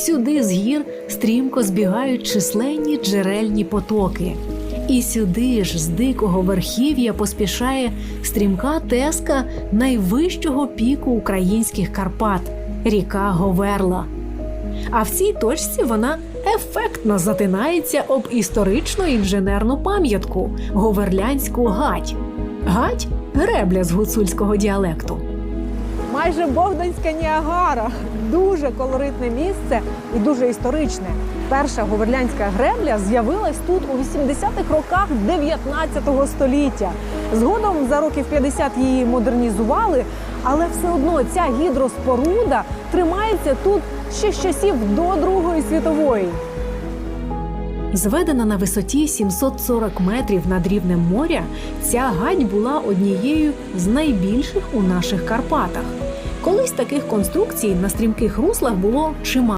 Сюди з гір стрімко збігають численні джерельні потоки. І сюди ж з дикого верхів'я поспішає стрімка теска найвищого піку українських Карпат ріка Говерла. А в цій точці вона ефектно затинається об історичну інженерну пам'ятку Говерлянську гать. Гать гребля з гуцульського діалекту. Майже Богданська Ніагара. Дуже колоритне місце і дуже історичне. Перша говерлянська гребля з'явилась тут у 80-х роках 19 століття. Згодом за років 50 її модернізували, але все одно ця гідроспоруда тримається тут ще з часів до Другої світової. Зведена на висоті 740 метрів над рівнем моря, ця гать була однією з найбільших у наших Карпатах. Колись таких конструкцій на стрімких руслах було чимало.